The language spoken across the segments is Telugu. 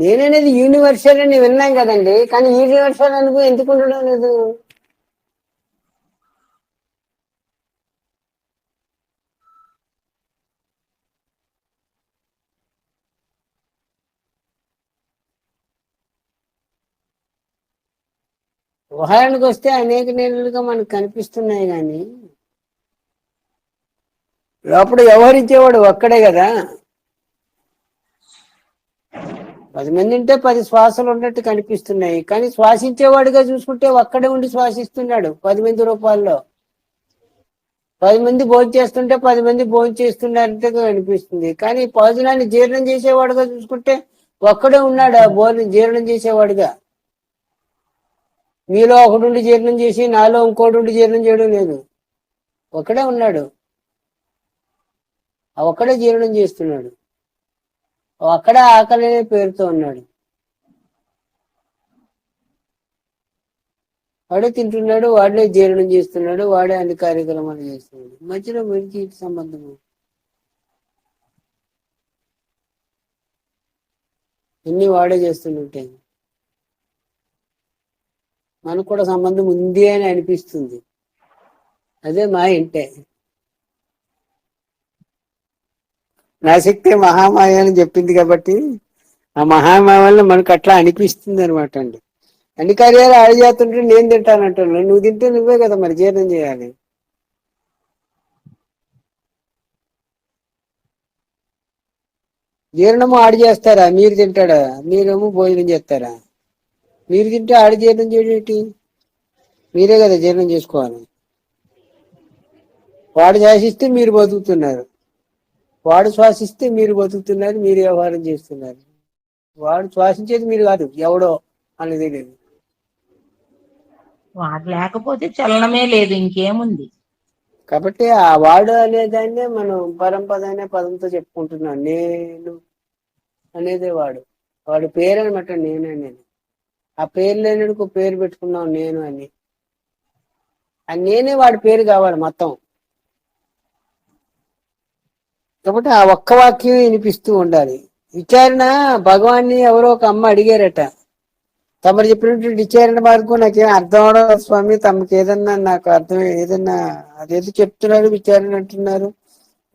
నేననేది యూనివర్సల్ అని విన్నాం కదండి కానీ యూనివర్సల్ అనుభవం ఎందుకు ఉండడం లేదు? ఉదాహరణకు వస్తే అనేక నెలలుగా మనకు కనిపిస్తున్నాయి కానీ లోపల వ్యవహరించేవాడు ఒక్కడే కదా? పది మంది ఉంటే పది శ్వాసలు ఉన్నట్టు కనిపిస్తున్నాయి. కానీ శ్వాసించేవాడిగా చూసుకుంటే ఒక్కడే ఉండి శ్వాసిస్తున్నాడు పది మంది రూపాల్లో. పది మంది భోజనం చేస్తుంటే పది మంది భోజనం చేస్తున్నట్టుగా కనిపిస్తుంది. కానీ భోజనాన్ని జీర్ణం చేసేవాడుగా చూసుకుంటే ఒక్కడే ఉన్నాడు ఆ భోజనం జీర్ణం చేసేవాడుగా. మీలో ఒకడుండి జీర్ణం చేసి నాలో ఇంకోటి ఉండి జీర్ణం చేయడం లేదు. ఒకడే ఉన్నాడు. ఆ ఒక్కడే జీర్ణం చేస్తున్నాడు. అక్కడ ఆకలి అనే పేరుతో ఉన్నాడు. వాడే తింటున్నాడు వాడే జీర్ణం చేస్తున్నాడు వాడే అన్ని కార్యక్రమాలు చేస్తున్నాడు. మధ్యలో మనిషి సంబంధము అన్ని వాడే చేస్తుంటే మనకు కూడా సంబంధం ఉంది అని అనిపిస్తుంది. అదే మా ఇంటే. నా శక్తి మహామాయ అని చెప్పింది కాబట్టి ఆ మహామాయ వల్ల మనకు అట్లా అనిపిస్తుంది అనమాట అండి. అన్ని కార్యాలు ఆడ చేస్తుంటే నేను తింటానంటున్నాను నువ్వు తింటే నువ్వే కదా మరి జీర్ణం చేయాలి. జీర్ణము ఆడి చేస్తారా? మీరు తింటాడా? మీరేమో భోజనం చేస్తారా? మీరు తింటే ఆడి జీర్ణం చేయడేటి మీరే కదా జీర్ణం చేసుకోవాలి. వాడు శాసిస్తే మీరు బతుకుతున్నారు. వాడు శ్వాసిస్తే మీరు బతుకుతున్నారు మీరు వ్యవహారం చేస్తున్నారు. వాడు శ్వాసించేది మీరు కాదు ఎవడో అనేది తెలియదు వాడు లేకపోతే చలనమే లేదు ఇంకేముంది? కాబట్టి ఆ వాడు అనే దాన్నే మనం పరంపద అనే పదంతో చెప్పుకుంటున్నాం. నేను అనేదే వాడు. వాడి పేరు అనమాట నేను అనేది. ఆ పేరు లేనికు పేరు పెట్టుకున్నాం నేను అని. ఆ నేనే వాడి పేరు కావాలి మొత్తం. కాబట్టి ఆ ఒక్క వాక్యం వినిపిస్తూ ఉండాలి. విచారణ భగవాన్ని ఎవరో ఒక అమ్మ అడిగారట. తమరు చెప్పినటువంటి విచారణ మార్గం నాకేం అర్థం అవడం స్వామి. తమకు ఏదన్నా నాకు అర్థం ఏదన్నా అదేదో చెప్తున్నారు విచారణ అంటున్నారు.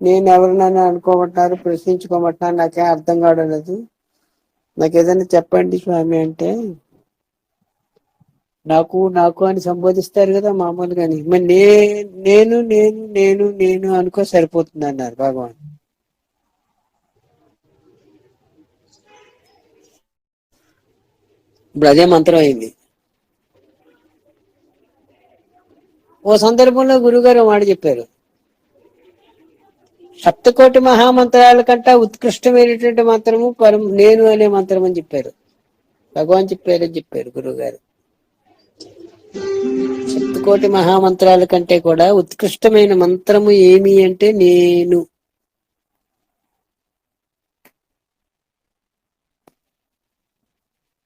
నేను ఎవరినైనా అనుకోమంటున్నారు ప్రశ్నించుకోమంటున్నారు నాకేం అర్థం కావడం లేదు. నాకు ఏదైనా చెప్పండి స్వామి అంటే. నాకు నాకు అని సంబోధిస్తారు కదా మామూలుగాని. మరి నే నేను నేను నేను నేను అనుకో సరిపోతుంది అన్నారు భగవాన్. ఇప్పుడు అదే మంత్రం అయింది. ఓ సందర్భంలో గురుగారు మాట చెప్పారు. సప్తకోటి మహామంత్రాల కంటే ఉత్కృష్టమైనటువంటి మంత్రము పరం నేను అనే మంత్రం అని చెప్పారు. భగవాన్ చెప్పారని చెప్పారు గురుగారు. సప్తకోటి మహామంత్రాల కంటే కూడా ఉత్కృష్టమైన మంత్రము ఏమి అంటే నేను.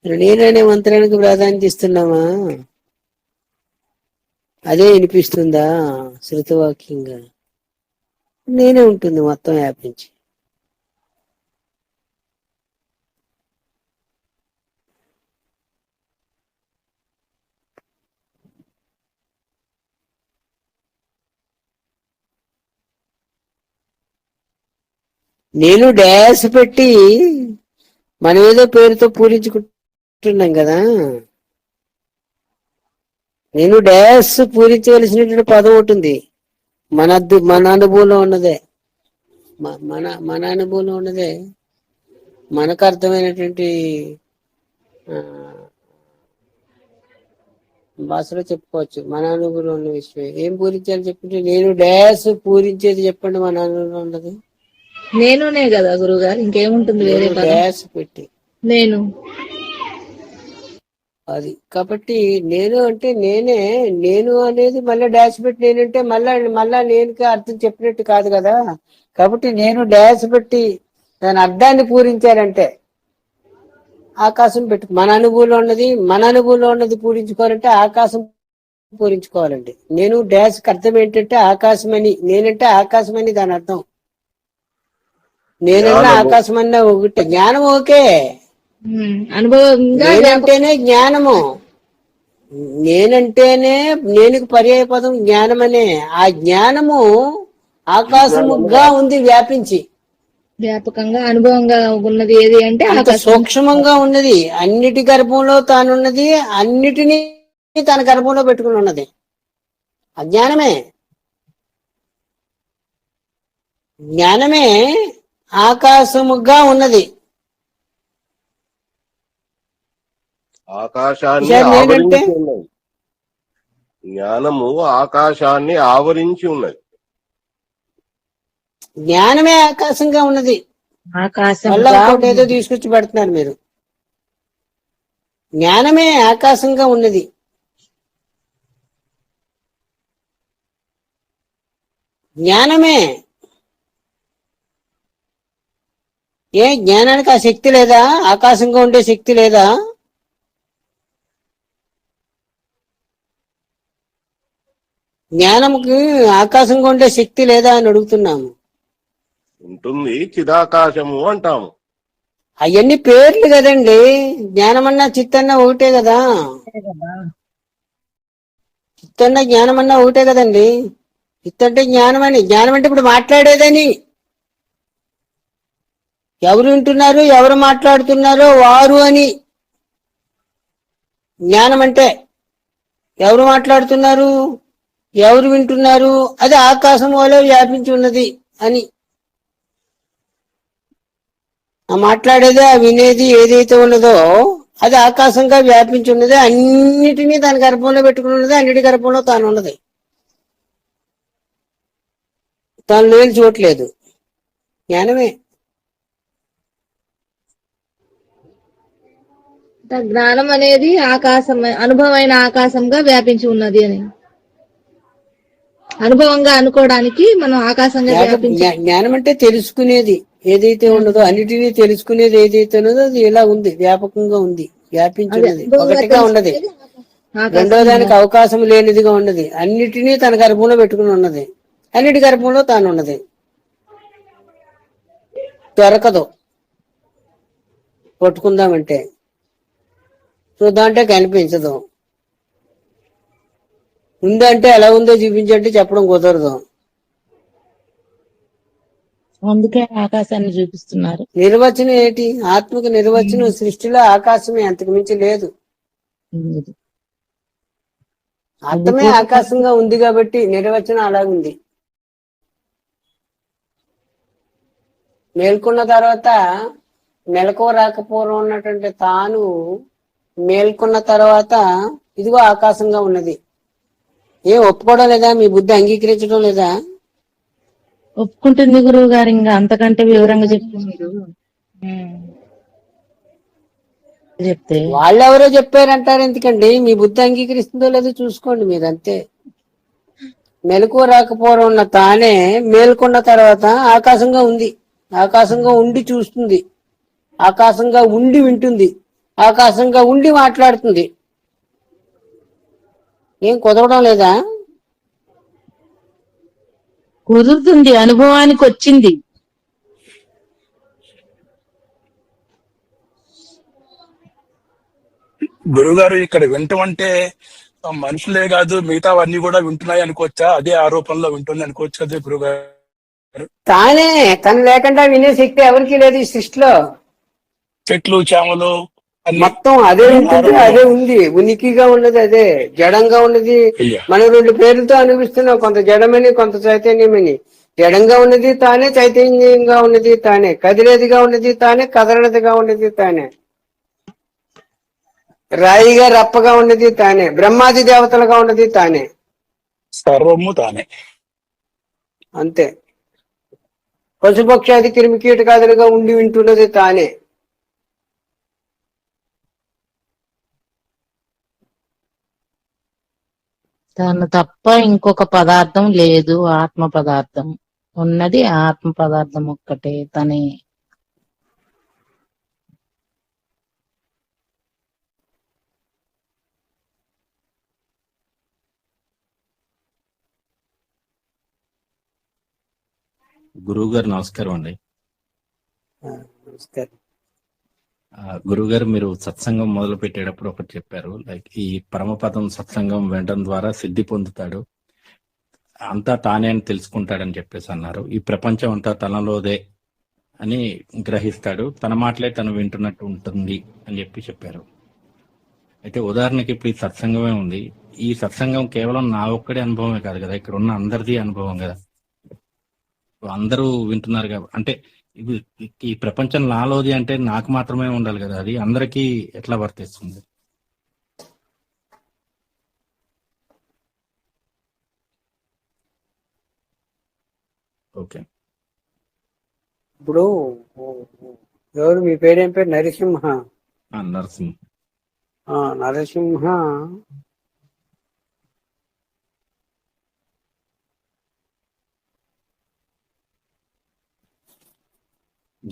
నేననే మంత్రానికి ప్రాధాన్యత ఇస్తున్నామా అదే వినిపిస్తుందా శృతవాక్యంగా? నేనే ఉంటుంది మొత్తం వ్యాపించి నేను డ్యాస్ పెట్టి మన ఏదో పేరుతో పూరించుకుంటున్నాం కదా. నేను డాష్ పూరించవలసినటువంటి పదం ఉంటుంది మన మన అనుభవంలో ఉన్నదే. మన మన అనుభవంలో ఉన్నదే. మనకు అర్థమైనటువంటి భాషలో చెప్పుకోవచ్చు. మన అనుభవంలో ఉన్న విషయం ఏం పూరించాలి చెప్పుంటే నేను డాష్ పూరించేది చెప్పండి మన అనుభవంలో ఉన్నది. నేనునే కదా గురుగారు ఇంకేముంటుంది వేరే నేను పదం? డాష్ పెట్టి. నేను. అది. కాబట్టి నేను అంటే నేనే నేను అనేది మళ్ళీ డాష్ పెట్టి నేనంటే మళ్ళా మళ్ళా నేనుకి అర్థం చెప్పినట్టు కాదు కదా. కాబట్టి నేను డాష్ పెట్టి దాని అర్థాన్ని పూరించారంటే ఆకాశం పెట్టు మన అనుభవంలో ఉన్నది మన అనుభవంలో ఉన్నది పూరించుకోవాలంటే ఆకాశం పూరించుకోవాలండి. నేను డాష్ అర్థం ఏంటంటే ఆకాశం అని నేనంటే ఆకాశం అని దాని అర్థం. నేనన్నా జ్ఞానము. ఆకాశం అన్నా ఒకటి. జ్ఞానం ఓకే. అనుభవంగా నేనంటేనే జ్ఞానము. నేనంటేనే నేనుకు పర్యాయ పదం జ్ఞానమనే. ఆ జ్ఞానము ఆకాశముగా ఉంది వ్యాపించి. వ్యాపకంగా అనుభవంగా ఉన్నది ఏది అంటే సూక్ష్మంగా ఉన్నది. అన్నిటి గర్భంలో తానున్నది. అన్నిటినీ తన గర్భంలో పెట్టుకుని ఉన్నది. అజ్ఞానమే జ్ఞానమే ఆకాశముగా ఉన్నది. ఆకాశాన్ని ఆవరించి ఉన్నది. జ్ఞానము ఆకాశాన్ని ఆవరించి ఉన్నది. జ్ఞానమే ఆకాశంగా ఉన్నది. ఆకాశం ఏదో తీసుకొచ్చి పెడుతున్నారు మీరు. జ్ఞానమే ఆకాశంగా ఉన్నది. జ్ఞానమే. ఏ జ్ఞానానికి ఆ శక్తి లేదా? ఆకాశంగా ఉండే శక్తి లేదా? జ్ఞానముకి ఆకాశంగా ఉండే శక్తి లేదా అని అడుగుతున్నాము. ఉంటుంది చిదాకాశము అంటాము. అవన్నీ పేర్లు కదండి. జ్ఞానమన్నా చిత్తన్నా ఒకటే కదా. చిత్తన్నా జ్ఞానమన్నా ఒకటే కదండి. చిత్త అంటే జ్ఞానమని. జ్ఞానం అంటే ఇప్పుడు మాట్లాడేదని. ఎవరు వింటున్నారు ఎవరు మాట్లాడుతున్నారో వారు అని. జ్ఞానం అంటే ఎవరు మాట్లాడుతున్నారు? ఎవరు వింటున్నారు? అది ఆకాశం వలె వ్యాపించి ఉన్నది అని. ఆ మాట్లాడేది ఆ వినేది ఏదైతే ఉన్నదో అది ఆకాశంగా వ్యాపించి ఉన్నది అన్నిటినీ తన గర్భంలో పెట్టుకుని ఉన్నది అన్నిటి గర్భంలో తాను ఉన్నది. తాను లేని చూడలేదు జ్ఞానమే. జ్ఞానం అనేది ఆకాశం అనుభవమైన ఆకాశంగా వ్యాపించి ఉన్నది అని. అనుభవంగా అనుకోవడానికి మనం ఆకాశంగా జ్ఞానం- అంటే తెలుసుకునేది. ఏదైతే ఉన్నదో అన్నిటినీ తెలుసుకునేది ఏదైతే ఉన్నదో అది ఇలా ఉంది? వ్యాపకంగా ఉంది. వ్యాపించి ఉన్నది ఒకటిగా ఉన్నది. రెండో దానికి అవకాశం లేనిదిగా ఉన్నది. అన్నిటినీ తన గర్భంలో పెట్టుకుని ఉన్నది. అన్నిటి గర్భంలో తాను ఉన్నది. దొరకదు. పట్టుకుందామంటే చూద్దామంటే కనిపించదు. ఉందంటే ఎలా ఉందో చూపించంటే చెప్పడం కుదరదు. అందుకే ఆకాశాన్ని చూపిస్తున్నారు. నిర్వచనం ఏంటి? ఆత్మకు నిర్వచనం సృష్టిలో ఆకాశమే అంతకు మించి లేదు. ఆత్మే ఆకాశంగా ఉంది కాబట్టి నిర్వచనం అలాగుంది మేల్కొన్న తర్వాత మెలకువ రాకపోవడం ఉన్నటువంటి తాను మేల్కొన్న తర్వాత ఇదిగో ఆకాశంగా ఉన్నది. ఏం ఒప్పుకోవడం లేదా? మీ బుద్ధి అంగీకరించడం లేదా? ఒప్పుకుంటుంది గురువు గారు ఇంకా అంతకంటే వివరంగా చెప్పి మీరు. చెప్తే. వాళ్ళెవరో చెప్పారంటారు ఎందుకండి? మీ బుద్ధి అంగీకరిస్తుందో లేదో చూసుకోండి మీరు అంతే. మెలకువ రాకపోవడం ఉన్న తానే మేల్కొన్న తర్వాత ఆకాశంగా ఉంది. ఆకాశంగా ఉండి చూస్తుంది. ఆకాశంగా ఉండి వింటుంది. ఆకాశంగా ఉండి మాట్లాడుతుంది. ఏం కుదరడం లేదా? కుదురుతుంది అనుభవానికి వచ్చింది. గురుగారు ఇక్కడ వింటం అంటే ఆ, మనుషులే కాదు మిగతావన్నీ కూడా వింటున్నాయి అనుకోవచ్చా? అదే ఆరోపణలో వింటుంది అనుకోవచ్చు కదా గురుగారు తానే తను లేకుండా వినే శక్తి ఎవరికి లేదు ఈ సృష్టిలో. చెట్లు చేమలు మొత్తం అదే ఉంటుంది అదే ఉంది. ఉనికిగా ఉన్నది అదే జడంగా ఉన్నది. మనం రెండు పేర్లతో అనిపిస్తున్నాం కొంత జడమని కొంత చైతన్యమని. జడంగా ఉన్నది తానే చైతన్యంగా ఉన్నది తానే. కదిలేదిగా ఉన్నది తానే కదలనిదిగా ఉన్నది తానే. రాయిగా రప్పగా ఉన్నది తానే. బ్రహ్మాది దేవతలుగా ఉన్నది తానే. సర్వము తానే. అంతే. పశుపక్షాది క్రిమి కీటకాదులుగా ఉండి వింటున్నది తానే. తను తప్ప ఇంకొక పదార్థం లేదు ఆత్మ పదార్థం. ఉన్నది ఆత్మ పదార్థం ఒక్కటే తనే. గురువు గారు నమస్కారం అండి. నమస్కారం. గురువు గురువుగారు మీరు సత్సంగం మొదలు పెట్టేటప్పుడు ఒకటి చెప్పారు. లైక్ ఈ పరమపదం సత్సంగం వినడం ద్వారా సిద్ధి పొందుతాడు. అంతా తానే అని తెలుసుకుంటాడని చెప్పేసి అన్నారు. ఈ ప్రపంచం అంతా తనలోదే అని గ్రహిస్తాడు. తన మాటలే తను వింటున్నట్టు ఉంటుంది అని చెప్పి చెప్పారు. అయితే ఉదాహరణకి ఇప్పుడు ఈ సత్సంగమే ఉంది. ఈ సత్సంగం కేవలం నా ఒక్కడి అనుభవమే కాదు కదా. ఇక్కడ ఉన్న అందరిది అనుభవం కదా. అందరూ వింటున్నారు కాబట్టి అంటే ఈ ప్రపంచం నాలోది అంటే నాకు మాత్రమే ఉండాలి కదా అది. అందరికీ ఎట్లా వర్తిస్తుంది? ఓకే. ఇప్పుడు ఎవరు మీ పేరేం పేరు? నరసింహ. నరసింహ్. నరసింహ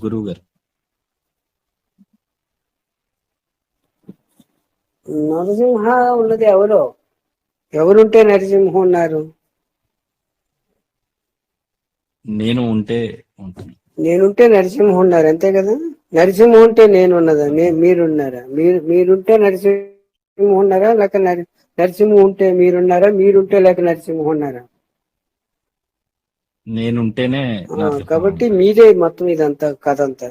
గురువు గారు నరసింహ ఉన్నది ఎవరో? ఎవరుంటే నరసింహ ఉన్నారు నేను ఉంటే నేనుంటే నరసింహ ఉన్నారు అంతే కదా? నరసింహ ఉంటే నేను ఉన్నదా? నే- మీరున్నారా? మీరు మీరుంటే నరసింహ ఉన్నారా? లేక నర- నరసింహ ఉంటే మీరున్నారా? మీరుంటే లేక నరసింహ ఉన్నారా? నేనుంటేనే కాబట్టి మీదే మొత్తం ఇదంతా కథ అంతా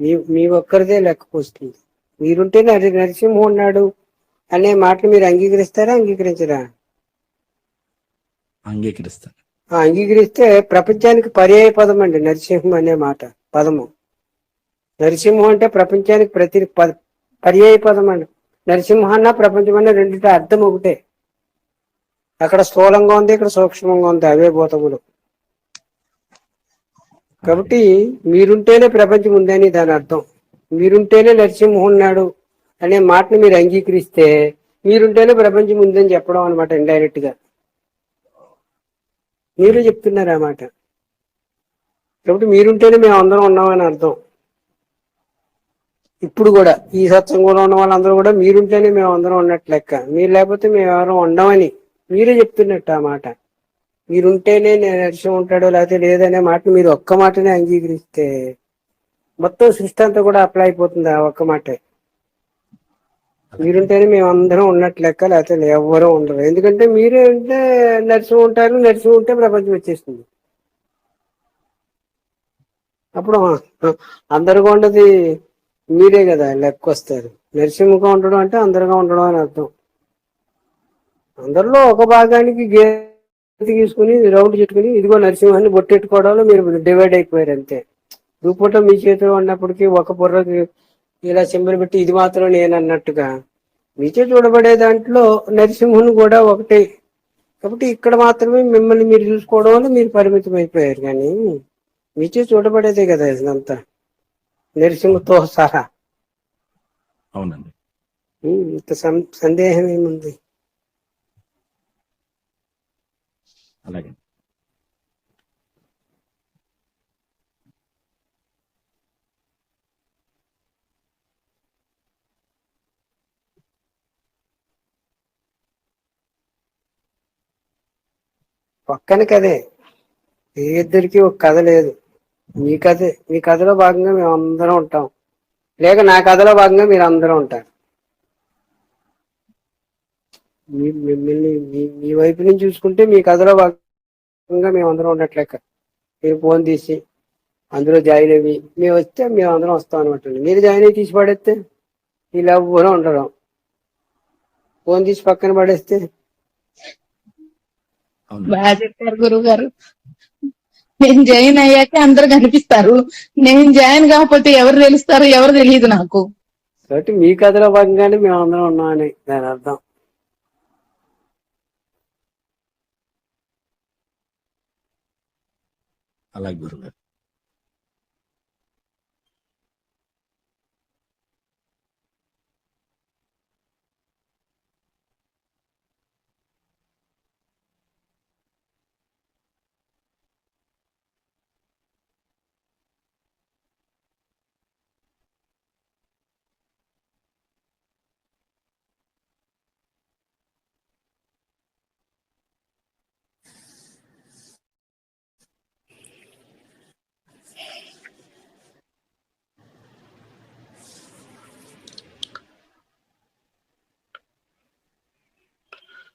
మీ మీ ఒక్కరిదే లెక్కకు వస్తుంది మీరుంటే నర నరసింహ ఉన్నాడు అనే మాటలు మీరు అంగీకరిస్తారా అంగీకరించరా? అంగీకరిస్తాను. ఆ, అంగీకరిస్తే ప్రపంచానికి పర్యాయ పదం అండి నరసింహం అనే మాట పదము. నరసింహం అంటే ప్రపంచానికి ప్రతి పర్యాయ పదం అండి. నరసింహ అన్న ప్రపంచం అన్న రెండింటి అర్థం ఒకటే. అక్కడ స్థూలంగా ఉంది ఇక్కడ సూక్ష్మంగా ఉంది అవే భూతములు. కాబట్టి మీరుంటేనే ప్రపంచం ఉందని దాని అర్థం. మీరుంటేనే నరసింహం ఉన్నాడు అనే మాటను మీరు అంగీకరిస్తే మీరుంటేనే ప్రపంచం ఉందని చెప్పడం అనమాట ఇండైరెక్ట్గా. మీరు చెప్తున్నారు ఆ మాట. కాబట్టి మీరుంటేనే మేము అందరం ఉన్నామని అర్థం. ఇప్పుడు కూడా ఈ సత్సంగంలో ఉన్న వాళ్ళందరూ కూడా మీరుంటేనే మేము అందరం ఉన్నట్టు లెక్క. మీరు లేకపోతే మేము ఎవరం ఉండమని మీరే చెప్తున్నట్టు ఆ మాట. మీరుంటేనే నేను నరసింహ ఉంటాడో లేకపోతే లేదనే మాట మీరు ఒక్క మాటనే అంగీకరిస్తే మొత్తం సృష్టి అంతా కూడా అప్లై అయిపోతుంది ఆ ఒక్క మాటే. మీరుంటేనే మేము అందరం ఉన్నట్టు లెక్క లేకపోతే ఎవ్వరూ ఉండరు. ఎందుకంటే మీరే ఉంటే నరసింహ ఉంటారు నడిచి ఉంటే ప్రపంచం వచ్చేస్తుంది. అప్పుడు అందరిగా అందరుగా ఉండదు మీరే కదా లెక్క వస్తారు నరసింహగా ఉండడం అంటే అందరుగా ఉండడం అని అర్థం. అందరిలో ఒక భాగానికి గీత తీసుకుని రౌండ్ చుట్టుకుని ఇదిగో నరసింహాన్ని బొట్టెట్టుకోవడంలో మీరు డివైడ్ అయిపోయారు అంతే. రూపంలో మీ చేతిలో ఉన్నప్పటికీ ఒక బుర్రకి ఇలా సింబల్ పెట్టి ఇది మాత్రం నేను అన్నట్టుగా. మీచే చూడబడే దాంట్లో నరసింహుని కూడా ఒకటే. కాబట్టి ఇక్కడ మాత్రమే మిమ్మల్ని మీరు చూసుకోవడం వల్ల మీరు పరిమితం అయిపోయారు కానీ మీచే చూడబడేదే కదా ఇదంతా. నరసింహతో సహా. అవునండి. ఇంత సందేహం ఏముంది? అలాగే. పక్కన కదే ఏ ఇద్దరికి ఒక కథ లేదు. మీ కథ మీ కథలో భాగంగా మేము అందరం ఉంటాం. లేక నా కథలో భాగంగా మీరు అందరూ ఉంటారు. మిమ్మల్ని మీ మీ వైపు నుంచి చూసుకుంటే మీ కథలో భాగంగా మేము అందరం ఉండట్లేక. మీరు ఫోన్ తీసి అందులో జాయిన్ అయ్యి మేము వస్తే మేము అందరం వస్తాం అనమాట మీరు జాయిన్ అయ్యి తీసి పడేస్తే వీళ్ళు ఎవ్వరూ ఉండరు ఫోన్ తీసి పక్కన పడేస్తే అవును. బాగా చెప్పారు గురువు గారు నేను జాయిన్ అయ్యాక అందరు కనిపిస్తారు. నేను జాయిన్ కాకపోతే ఎవరు తెలుస్తారు? ఎవరు తెలియదు నాకు. కాబట్టి మీ కథలో భాగంగానే మేము అందరం ఉన్నామని దాని అర్థం. అలాగే గురుగారు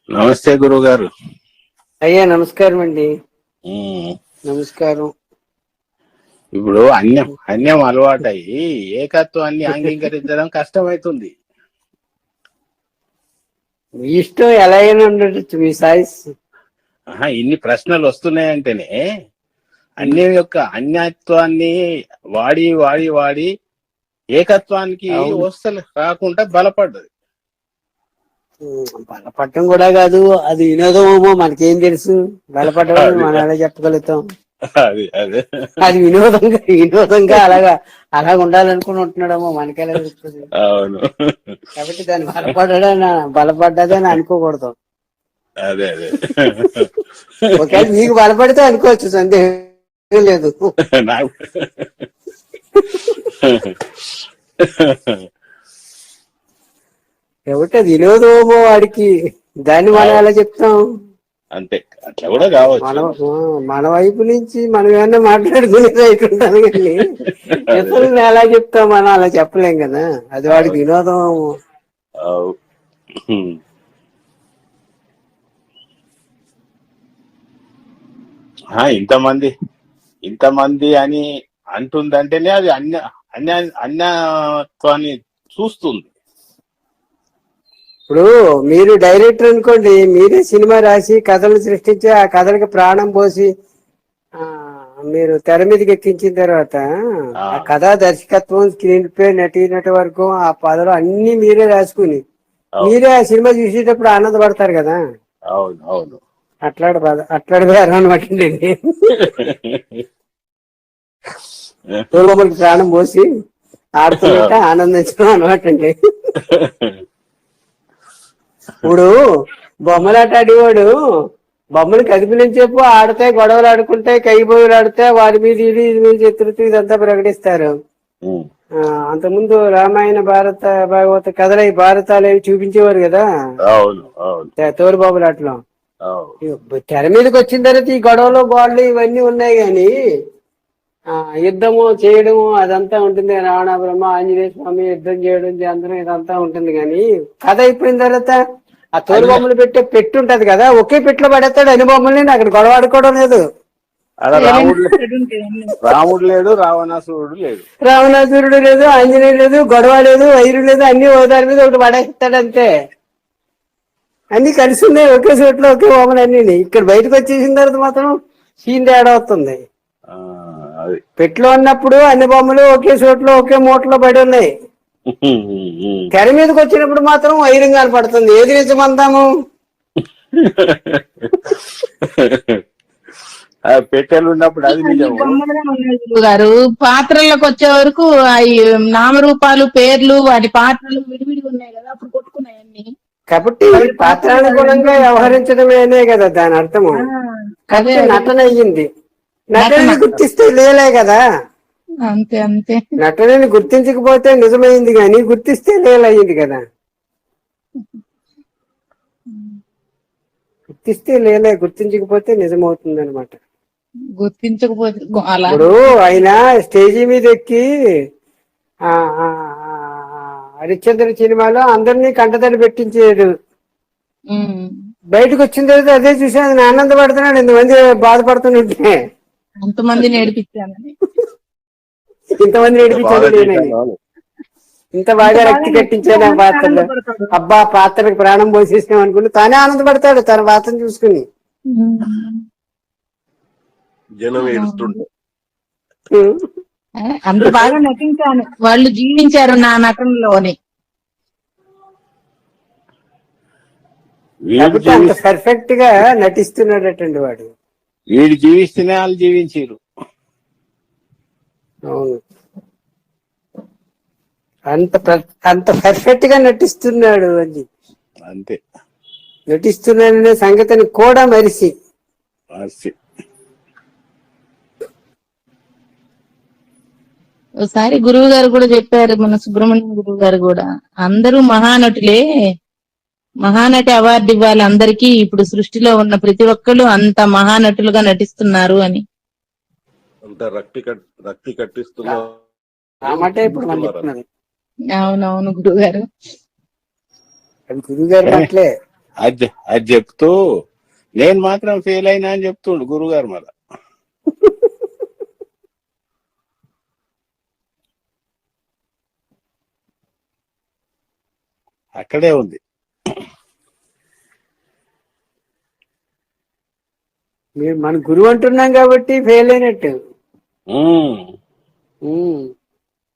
నమస్తే గురువు గారు అయ్యా నమస్కారం అండి. నమస్కారం. ఇప్పుడు అన్యం అన్యం అలవాటయ్యి ఏకత్వాన్ని అంగీకరించడం కష్టమవుతుంది మీ ఇష్టం ఎలా అయినా ఉండొచ్చు మీ సాయిస్. ఆహా, ఇన్ని ప్రశ్నలు వస్తున్నాయంటేనే అన్యం యొక్క అన్యత్వాన్ని వాడి వాడి వాడి ఏకత్వానికి అవును. వస్తలు కాకుండా బలపడ్డది. బలపడటం కూడా కాదు అది వినోదమేమో మనకేం తెలుసు. బలపడడం మనం ఎలా చెప్పగలుగుతాం. అది అదే. అది వినోదంగా వినోదంగా అలాగా అలాగ ఉండాలనుకుని ఉంటున్నాడేమో మనకెలా తెలుస్తుంది. అవును. కాబట్టి దాన్ని బలపడ్డా బలపడ్డదని అనుకోకూడదు. అదే అదే. ఒకవేళ మీకు బలపడితే అనుకోవచ్చు సందేహం లేదు. నాకు. కాబట్టి అది వినోదమేమో వాడికి. దాన్ని మనం ఎలా చెప్తాం? అంతే. అట్లా కూడా కావచ్చు. మన మన వైపు నుంచి మనం ఏమన్నా మాట్లాడుకునేది అయితుంటాను కానీ ఇతరులను ఎలా చెప్తాం మనం అలా చెప్పలేం కదా. అది వాడికి వినోదం ఇంతమంది ఇంతమంది అని అంటుందంటేనే అది అన్య అన్య అన్యత్వాన్ని చూస్తుంది. ఇప్పుడు మీరు డైరెక్టర్ అనుకోండి మీరే సినిమా రాసి కథలు సృష్టించి ఆ కథలకి ప్రాణం పోసి ఆ, మీరు తెర మీదకి ఎక్కించిన తర్వాత ఆ. కథ దర్శకత్వం స్క్రీన్ ప్లే నటీ వరకు ఆ పదలు అన్ని మీరే రాసుకుని మీరే ఆ సినిమా చూసేటప్పుడు ఆనందపడతారు కదా. అవును అవును. అట్లాడు బాధ అట్లాడు బేరం అనమాట ప్రాణం పోసి ఆడుతున్నట్ట ఆనందించడం అనమాట అండి. ఇప్పుడు బొమ్మలాట ఆడేవాడు బొమ్మలు కదిపిలించేపు ఆడతాయి గొడవలు ఆడుకుంటాయి కైబోయులు ఆడితే వారి మీద ఇది ఇది మీద చిత్రుతూ ఇదంతా ప్రకటిస్తారు. అంతకుముందు రామాయణ భారత భాగవత కథలు ఈ భారతాలు అవి చూపించేవారు కదా? అవును అవును. తే- తోలు బొమ్మలాటలో. అవును. తెర మీదకి వచ్చిన తర్వాత ఈ గొడవలు గోడలు ఇవన్నీ ఉన్నాయి కానీ ఆ యుద్ధము చేయడము అదంతా ఉంటుంది. రావణ బ్రహ్మ ఆంజనేయ స్వామి యుద్ధం చేయడం అందరం ఇదంతా ఉంటుంది కానీ కథ అయిపోయిన తర్వాత ఆ తోలు బొమ్మలు పెట్టే పెట్టి ఉంటది కదా ఒకే పెట్టిలో పడేస్తాడు. అన్ని బొమ్మల్ని అక్కడ గొడవ ఆడుకోవడం లేదు. రాముడు లేడు రావణాసురుడు లేడు రావణాసురుడు లేదు ఆంజనేయుడు లేదు గొడవ లేదు వైరు లేదు అన్ని ఓదారి మీద ఒకటి పడేస్తాడు అంతే. అన్ని కలిసి ఉన్నాయి ఒకే చోట్ల ఒకే బొమ్మలు అన్ని ఇక్కడ బయటకు వచ్చేసిన తర్వాత మాత్రం సీన్ తేడా వస్తుంది. అది పెట్లో ఉన్నప్పుడు అన్ని బొమ్మలు ఒకే చోట్ల ఒకే మూటలో పడి ఉన్నాయి. తెర మీదకి వచ్చినప్పుడు మాత్రం వైరం కనపడుతుంది ఏది నిజమందాము ఆ పెట్టెలు ఉన్నప్పుడు అది నిజము గురువు గారు పాత్రలకు వచ్చే వరకు అవి నామరూపాలు పేర్లు వాటి పాత్రలు విడివిడి ఉన్నాయి కదా అప్పుడు కొట్టుకున్నాయన్ని కాబట్టి పాత్రానుగుణంగా వ్యవహరించడమేనే కదా దాని అర్థము. నటన అయ్యింది. నటనని గుర్తిస్తే లేలే కదా. అంతే అంతే. నటనని గుర్తించకపోతే నిజమైంది కానీ గుర్తిస్తే లేలయ్యింది కదా. గుర్తిస్తే లేలే గుర్తించకపోతే నిజమవుతుంది అనమాట గుర్తించకపోతే ఇప్పుడు ఆయన స్టేజీ మీద ఎక్కి హరిశ్చంద్ర సినిమాలో అందరినీ కంటతడి పెట్టించాడు. బయటకు వచ్చిన తర్వాత అదే చూసి ఆయన ఆనందపడుతున్నాడు ఇంతమంది బాధపడుతుంటే. అంతమంది నేర్పించానని ఇంతమంది చేశాను. ఇంత బాగా రక్తి కట్టించాను ఆ పాత్రలో. అబ్బా పాత్రకు ప్రాణం పోసేసాం అనుకుని తానే ఆనందపడతాడు తన పాత్రను చూసుకుని. జనం అంత బాగా నటించాను. వాళ్ళు జీవించారు నా నటనలోని. పర్ఫెక్ట్గా నటిస్తున్నాడటండి వాడు. వీడు జీవిస్తేనే వాళ్ళు జీవించారు అవును. అంత అంత పర్ఫెక్ట్గా నటిస్తున్నాడు అని అంతే. నటిస్తున్నాడనే సంగతిని కూడా మరిసి. అది. ఒకసారి గురువు గారు కూడా చెప్పారు మన సుబ్రహ్మణ్యం గురువు గారు కూడా. అందరూ మహానటులే. మహానటి అవార్డు ఇవ్వాలి అందరికీ. ఇప్పుడు సృష్టిలో ఉన్న ప్రతి ఒక్కళ్ళు అంత మహానటులుగా నటిస్తున్నారు అని. అంత రక్తి అవునవును గురువు గారు అది గురువు గారి పట్లే అది అది చెప్తూ నేను మాత్రం ఫెయిల్ అయినా అని చెప్తుండు గురుగారు మళ్ళా. అక్కడే ఉంది. మీరు మన గురువు అంటున్నాం కాబట్టి ఫెయిల్ అయినట్టు.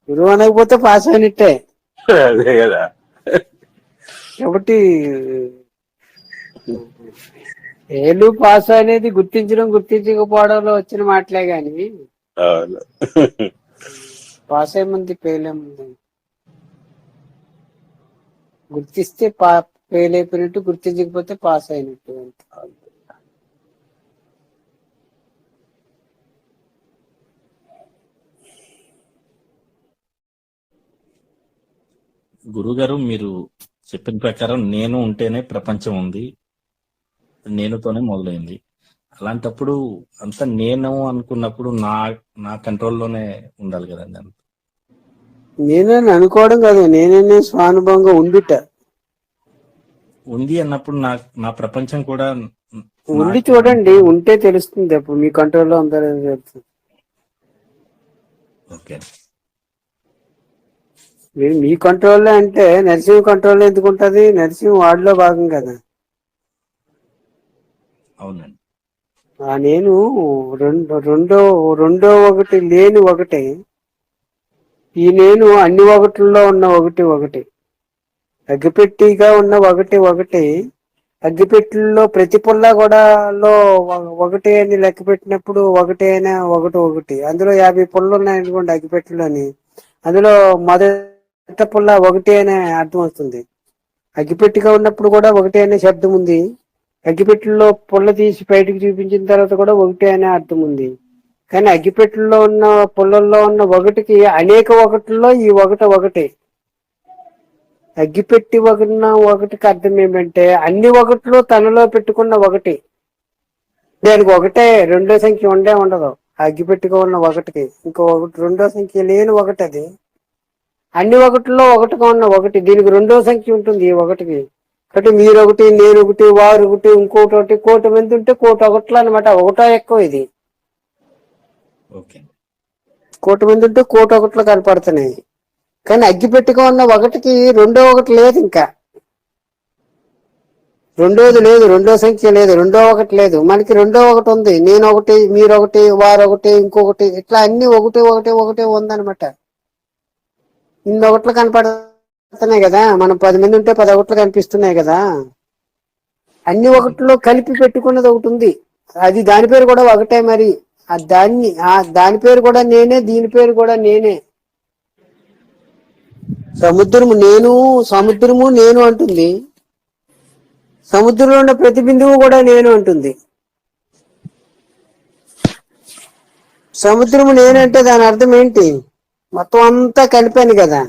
గురువు అనకపోతే పాస్ అయినట్టే అదే కదా కాబట్టి ఏలు పాస్ అనేది గుర్తించడం గుర్తించకపోవడంలో వచ్చిన మాటలే గాని. పాస్ అయ్యమంది ఫెయిల్ అయ్యమంది గుర్తిస్తే పా ఫెయిల్ అయిపోయినట్టు గుర్తించకపోతే పాస్ అయినట్టు అంతే. గురుగారు మీరు చెప్పిన ప్రకారం నేను ఉంటేనే ప్రపంచం ఉంది. నేనుతోనే మొదలైంది. అలాంటప్పుడు అంత నేను అనుకున్నప్పుడు నా నా కంట్రోల్లోనే ఉండాలి కదండి అంత. నేనని అనుకోవడం కాదు. నేనే స్వానుభవంగా ఉండుట. ఉంది అన్నప్పుడు నా నా ప్రపంచం కూడా ఉండి నాకు- చూడండి. ఉంటే తెలుస్తుంది. అప్పుడు మీ కంట్రోల్లో ఉందో తెలుస్తుంది ఓకే. మీరు మీ కంట్రోల్లో అంటే నర్సింగ్ కంట్రోల్లో ఎందుకు ఉంటది నర్సింగ్ వార్డులో భాగం కదా. అవునండి. ఆ నేను రెండో రెండో రెండో ఒకటి లేని ఒకటి ఈ నేను అన్ని ఒకటిల్లో ఉన్న ఒకటి ఒకటి అగ్గిపెట్టిగా ఉన్న ఒకటి ఒకటి అగ్గిపెట్టెల్లో ప్రతి పుల్ల కూడా ఒకటి అని లెక్క పెట్టినప్పుడు ఒకటి అయినా ఒకటి ఒకటి. అందులో యాభై పుల్లలు ఉన్నాయనుకోండి అగ్గిపెట్టెలోని అందులో మొదటి పుల్ల ఒకటి అనే అర్థం వస్తుంది. అగ్గిపెట్టిగా ఉన్నప్పుడు కూడా ఒకటి అనే శబ్దం ఉంది. అగ్గిపెట్టెలో పుల్ల తీసి బయటికి చూపించిన తర్వాత కూడా ఒకటి అనే అర్థం ఉంది. కానీ అగ్గిపెట్టెలో ఉన్న పుల్లల్లో ఉన్న ఒకటికి అనేక ఒకటిలో ఈ ఒకటి ఒకటి. అగ్గిపెట్టి ఒకటిన ఒకటికి అర్థం ఏమంటే అన్ని ఒకటిలో తనలో పెట్టుకున్న ఒకటి. దానికి ఒకటే రెండో సంఖ్య ఉండే ఉండదు. అగ్గిపెట్టుగా ఉన్న ఒకటికి. ఇంకో ఒకటి రెండో సంఖ్య లేని ఒకటి అది. అన్ని ఒకటిలో ఒకటిగా ఉన్న ఒకటి. దీనికి రెండో సంఖ్య ఉంటుంది ఈ ఒకటికి. కాబట్టి మీరు ఒకటి నేను ఒకటి వారు ఒకటి ఇంకోటి ఒకటి కోటి మంది ఉంటే కోటి ఒకటిలో అనమాట ఒకటో ఎక్కువ ఇది. ఓకే. కోటి మంది ఉంటే కోటి ఒకటిలో కనపడుతున్నాయి. కానీ అగ్గిపెట్టుగా ఉన్న ఒకటికి రెండో ఒకటి లేదు ఇంకా. రెండోది లేదు రెండో సంఖ్య లేదు రెండో ఒకటి లేదు. మనకి రెండో ఒకటి ఉంది. నేను ఒకటి మీరు ఒకటి వారు ఒకటి ఇంకొకటి ఇట్లా అన్ని ఒకటి ఒకటి ఒకటి ఉందన్నమాట. ఇన్ని ఒకట్లు కనపడుతున్నాయి కదా. మనం పది మంది ఉంటే పది ఒకట్లు కనిపిస్తున్నాయి కదా. అన్ని ఒకటిలో కలిపి పెట్టుకున్నది ఒకటి ఉంది. అది దాని పేరు కూడా ఒకటే మరి. ఆ దాన్ని ఆ దాని పేరు కూడా నేనే దీని పేరు కూడా నేనే. సముద్రము నేను సముద్రము నేను అంటుంది. సముద్రంలో ఉన్న ప్రతి బిందువు కూడా నేను అంటుంది. సముద్రము నేనంటే దాని అర్థం ఏంటి? మొత్తం అంతా కలిపాను కదా.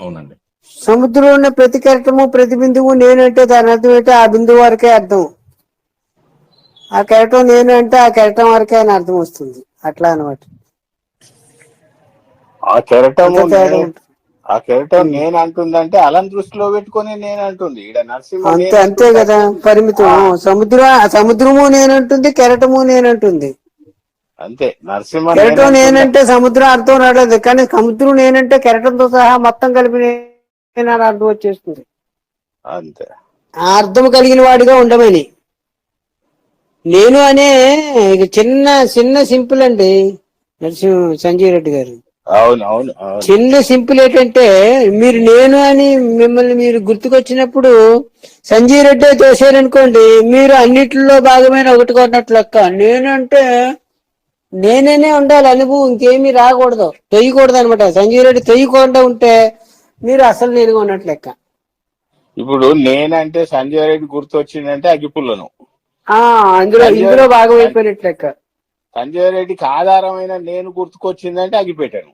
అవునండి. సముద్రంలో ఉన్న ప్రతి కెరటము ప్రతి బిందువు నేనంటే దాని అర్థం ఏంటి ఆ బిందువు వరకే అర్థం. ఆ కెరటం నేను అంటే ఆ కెరటం వరకే అని అర్థం వస్తుంది. అట్లా అనమాట ఆ కెరటము ఉంటుంది. ఆ కెరటం నేను అంటుందంటే అలం దృష్టిలో పెట్టుకొని నేను అంటుంది. నరసింహ అంతే అంతే కదా పరిమితం. సముద్రం సముద్రము నేనంటుంది కెరటము నేనంటుంది అంతే. నరసింహ కెరటం? నేనంటే సముద్రం అర్థం రాలేదు. కానీ సముద్రం నేనంటే కెరటంతో సహా మొత్తం కలిపి అర్థం వచ్చేస్తుంది. అంతే. అర్థం కలిగిన వాడిగా ఉండమని. నేను అనే చిన్న చిన్న సింపుల్ అండి నరసింహ సంజయ్ రెడ్డి గారు. అవును అవును చిన్న సింపుల్ ఏంటంటే మీరు నేను అని మిమ్మల్ని మీరు గుర్తుకొచ్చినప్పుడు సంజయ్ రెడ్డి తోసారనుకోండి మీరు అన్నిటిలో భాగమైన ఒకటి కొన్నట్లు లెక్క. నేను ఉండాలి అనుభవం. ఇంకేమీ రాకూడదు. తొయ్యకూడదు అనమాట సంజయ్ రెడ్డి తొయ్యకుండా ఉంటే మీరు అసలు నేనుగా ఉన్నట్లు లెక్క ఇప్పుడు నేనంటే సంజయ్ రెడ్డి గుర్తొచ్చిందంటే అగ్గిపుల్లను. ఆ అందులో ఇందులో భాగం అయిపోయినట్లు లెక్క సంజయ్ రెడ్డికి ఆధారమైన నేను గుర్తుకొచ్చిందంటే అగ్గిపెట్టాను